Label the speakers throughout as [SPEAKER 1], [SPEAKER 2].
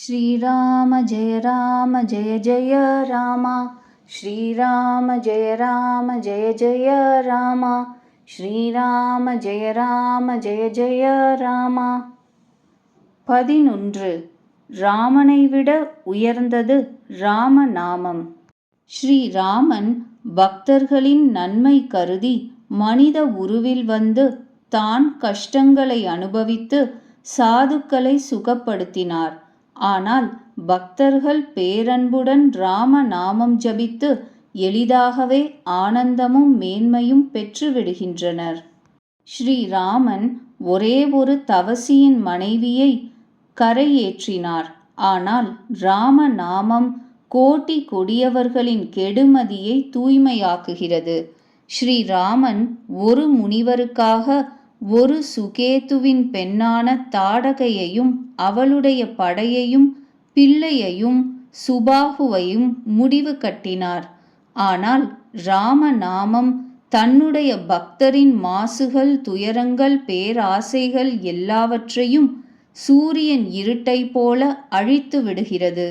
[SPEAKER 1] श्रीराम जय राम जय जय राम श्रीराम जय राम जय जय राम श्रीराम जय राम जय जय ராம பதினொன்று ராமனை விட உயர்ந்தது ராம நாமம் ஸ்ரீராமன் பக்தர்களின் நன்மை கருதி மனித உருவில் வந்து தான் கஷ்டங்களை அனுபவித்து சாதுக்களை சுகப்படுத்தினார் ஆனால் பக்தர்கள் பேரன்புடன் ராம நாமம் ஜபித்து எளிதாகவே ஆனந்தமும் மேன்மையும் பெற்றுவிடுகின்றனர் ஸ்ரீராமன் ஒரே ஒரு தவசியின் மனைவியை கரையேற்றினார். ஆனால் ராம நாமம் கோட்டி கொடியவர்களின் கெடுமதியை தூய்மையாக்குகிறது. ஸ்ரீராமன் ஒரு முனிவருக்காக ஒரு சுகேதுவின் பெண்ணான தாடகையையும் அவளுடைய படையையும் பிள்ளையையும் சுபாகுவையும் முடிவு கட்டினார். ஆனால் ராம நாமம் தன்னுடைய பக்தரின் மாசுகள் துயரங்கள் பேராசைகள் எல்லாவற்றையும் சூரியன் இருட்டை போல அழித்து விடுகிறது.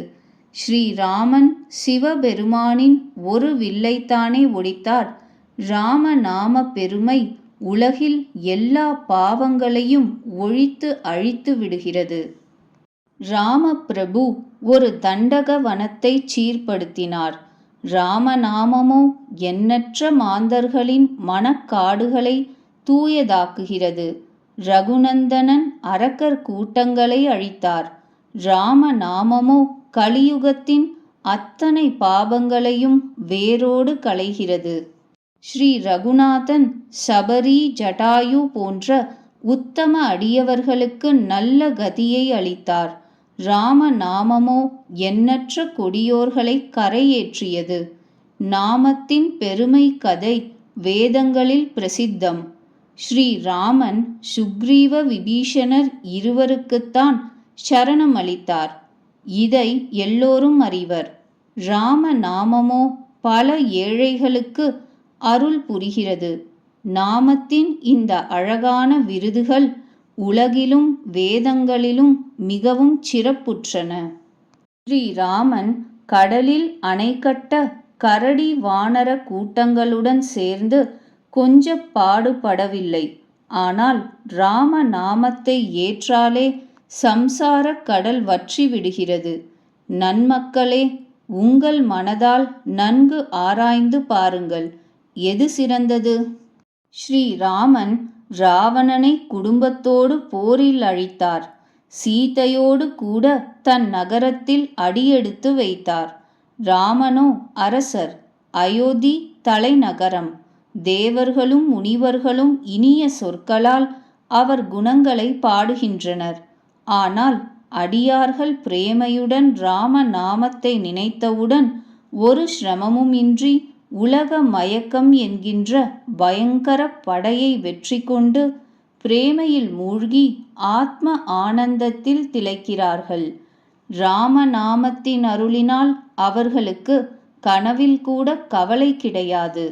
[SPEAKER 1] ஸ்ரீராமன் சிவபெருமானின் ஒரு வில்லைத்தானே ஒடித்தார். ராம நாம பெருமை உலகில் எல்லா பாவங்களையும் ஒழித்து அழித்து விடுகிறது. ராமபிரபு ஒரு தண்டக வனத்தை சீர்படுத்தினார். ராமநாமமோ எண்ணற்ற மாந்தர்களின் மனக்காடுகளை தூயதாக்குகிறது. ரகுநந்தனன் அரக்கர் கூட்டங்களை அழித்தார். ராமநாமமோ கலியுகத்தின் அத்தனை பாவங்களையும் வேரோடு களைகிறது. ஸ்ரீ ரகுநாதன் சபரி ஜடாயு போன்ற உத்தம அடியவர்களுக்கு நல்ல கதியை அளித்தார். ராம நாமமோ எண்ணற்ற கொடியோர்களை கரையேற்றியது. நாமத்தின் பெருமை கதை வேதங்களில் பிரசித்தம். ஸ்ரீ ராமன் சுக்ரீவ விபீஷணர் இருவருக்குத்தான் சரணம் அளித்தார். இதை எல்லோரும் அறிவர். ராம நாமமோ பல ஏழைகளுக்கு அருள் புரிகிறது. நாமத்தின் இந்த அழகான விருதுகள் உலகிலும் வேதங்களிலும் மிகவும் சிறப்புற்றன. ஸ்ரீராமன் கடலில் அணை கட்ட கரடி வானர கூட்டங்களுடன் சேர்ந்து கொஞ்ச பாடுபடவில்லை. ஆனால் ராம நாமத்தை ஏற்றாலே சம்சார கடல் வற்றி விடுகிறது. நன்மக்களே உங்கள் மனதால் நன்கு ஆராய்ந்து பாருங்கள். எது சிறந்தது? ஸ்ரீராமன் ராவணனை குடும்பத்தோடு போரில் அழித்தார். சீதையோடு கூட தன் நகரத்தில் அடியெடுத்து வைத்தார். ராமனோ அரசர் அயோத்தி தலைநகரம். தேவர்களும் முனிவர்களும் இனிய சொற்களால் அவர் குணங்களை பாடுகின்றனர். ஆனால் அடியார்கள் பிரேமையுடன் ராம நாமத்தை நினைத்தவுடன் ஒரு சிரமமும் இன்றி உலக மயக்கம் என்கின்ற பயங்கர படையை வெற்றி கொண்டு பிரேமையில் மூழ்கி ஆத்ம ஆனந்தத்தில் திளைக்கிறார்கள். ராமநாமத்தின் அருளினால் அவர்களுக்கு கனவில் கூட கவலை கிடையாது.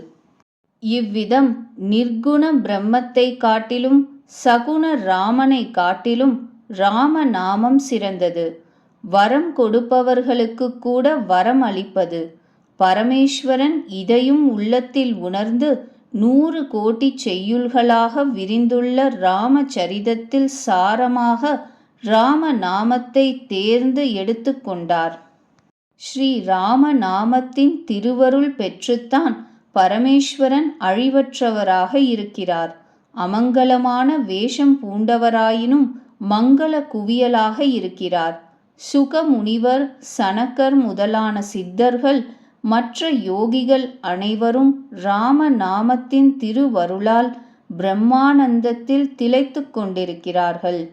[SPEAKER 1] இவ்விதம் நிர்குண பிரம்மத்தை காட்டிலும் சகுண ராமனை காட்டிலும் ராமநாமம் சிறந்தது. வரம் கொடுப்பவர்களுக்கு கூட வரம் அளிப்பது. பரமேஸ்வரன் இதையும் உள்ளத்தில் உணர்ந்து நூறு கோடி செய்யுள்களாக விரிந்துள்ள ராமச்சரிதத்தில் சாரமாக ராம நாமத்தை தேர்ந்து எடுத்துக்கொண்டார் ஸ்ரீ ராம நாமத்தின் திருவருள் பெற்றுத்தான் பரமேஸ்வரன் அழிவற்றவராக இருக்கிறார். அமங்கலமான வேஷம் பூண்டவராயினும் மங்கள குவியலாக இருக்கிறார். சுகமுனிவர் சனக்கர் முதலான சித்தர்கள் மற்ற யோகிகள் அனைவரும் ராம நாமத்தின் திருவருளால் பிரம்மானந்தத்தில் திளைத்து கொண்டிருக்கிறார்கள்.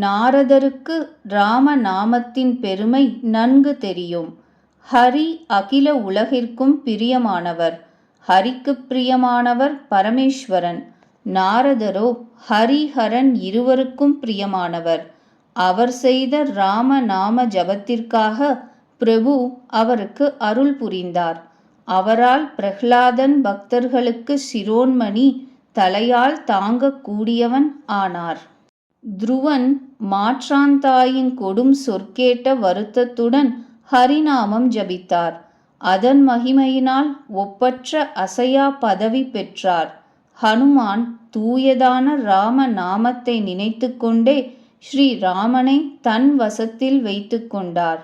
[SPEAKER 1] நாரதருக்கு ராம நாமத்தின் பெருமை நன்கு தெரியும். ஹரி அகில உலகிற்கும் பிரியமானவர். ஹரிக்கு பிரியமானவர் பரமேஸ்வரன். நாரதரோ ஹரிஹரன் இருவருக்கும் பிரியமானவர். அவர் செய்த ராம நாம ஜபத்திற்காக பிரபு அவருக்கு அருள் புரிந்தார். அவரால் பிரஹ்லாதன் பக்தர்களுக்கு சிரோன்மணி தலையால் தாங்கக்கூடியவன் ஆனார். துருவன் மாற்றாந்தாயின் கொடும் சொற்கேட்ட வருத்தத்துடன் ஹரிநாமம் ஜபித்தார். அதன் மகிமையினால் ஒப்பற்ற அசையா பதவி பெற்றார். ஹனுமான் தூயதான ராம நாமத்தை நினைத்து கொண்டே ஸ்ரீ ராமனை தன் வசத்தில் வைத்து கொண்டார்.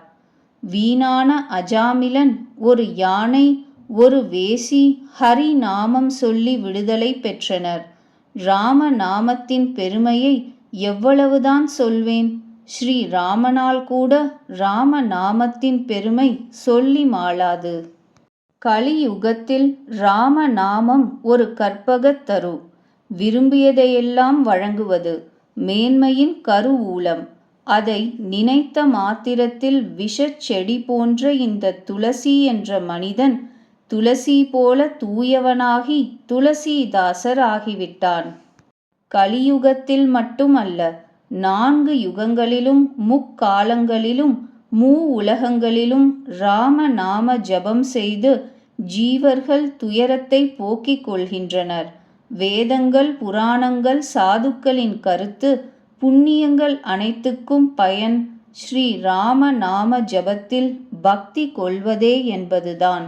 [SPEAKER 1] வீணான அஜாமிலன் ஒரு யானை ஒரு வேசி ஹரி நாமம் சொல்லி விடுதலை பெற்றனர். ராம நாமத்தின் பெருமையை எவ்வளவுதான் சொல்வேன்? ஸ்ரீ ராமனால் கூட ராம நாமத்தின் பெருமை சொல்லி மாளாது. கலியுகத்தில் ராம நாமம் ஒரு கற்பகத் தரு. விரும்பியதையெல்லாம் வழங்குவது மேன்மையின் கருவூலம் அதை நினைத்த மாத்திரத்தில் விஷச் செடி போன்ற இந்த துளசி என்ற மனிதன் துளசி போல தூயவனாகி துளசிதாசர் ஆகிவிட்டான் கலியுகத்தில் மட்டுமல்ல நான்கு யுகங்களிலும் முக்காலங்களிலும் மூ உலகங்களிலும் ராம நாம ஜபம் செய்து ஜீவர்கள் துயரத்தை போக்கிக் கொள்கின்றனர். வேதங்கள் புராணங்கள் சாதுக்களின் கருத்து புண்ணியங்கள் அனைத்துக்கும் பயன் ஸ்ரீ ராம நாம ஜபத்தில் பக்தி கொள்வதே என்பதுதான்.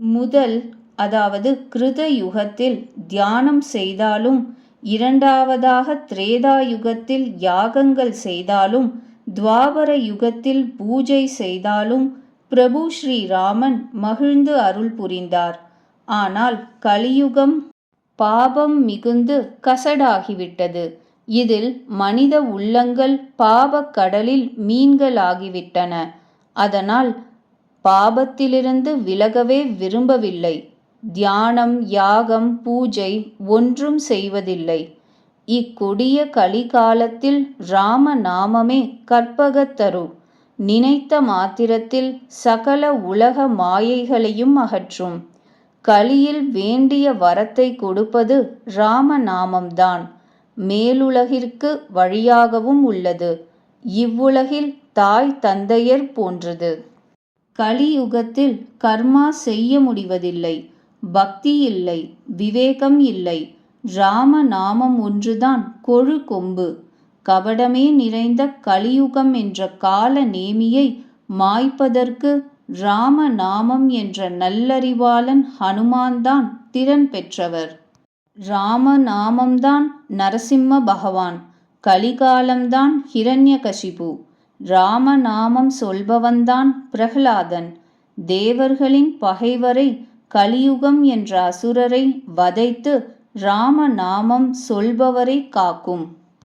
[SPEAKER 1] முதல் அதாவது கிருத யுகத்தில் தியானம் செய்தாலும் இரண்டாவதாக திரேதா யுகத்தில் யாகங்கள் செய்தாலும் துவாபர யுகத்தில் பூஜை செய்தாலும் பிரபு ஸ்ரீராமன் மகிழ்ந்து அருள் புரிந்தார். ஆனால் கலியுகம் பாபம் மிகுந்து கசடாகிவிட்டது. இதில் மனித உள்ளங்கள் பாபக் கடலில் மீன்களாகிவிட்டன. அதனால் பாபத்திலிருந்து விலகவே விரும்பவில்லை. தியானம் யாகம் பூஜை ஒன்றும் செய்வதில்லை. இக்கொடிய கலிகாலத்தில் ராம நாமமே கற்பகத்தரு. நினைத்த மாத்திரத்தில் சகல உலக மாயைகளையும் அகற்றும். கலியில் வேண்டிய வரத்தை கொடுப்பது ராம நாமம்தான் மேலுலகிற்கு வழியாகவும் உள்ளது. இவ்வுலகில் தாய் தந்தையர் போன்றது. கலியுகத்தில் கர்மா செய்ய முடிவதில்லை. பக்தி இல்லை. விவேகம் இல்லை. ராம நாமம் ஒன்றுதான் கொழு கொம்பு. கபடமே நிறைந்த கலியுகம் என்ற கால நேமியை மாய்ப்பதற்கு ராம நாமம் என்ற நல்லறிவாளன் ஹனுமான்தான் திறன் பெற்றவர். ராம நாமம்தான் நரசிம்ம பகவான் கலிகாலம்தான் ஹிரண்யகசிபு. ராம நாமம் சொல்பவன்தான் பிரகலாதன். தேவர்களின் பகைவரை கலியுகம் என்ற அசுரரை வதைத்து ராம நாமம் சொல்பவரை காக்கும்.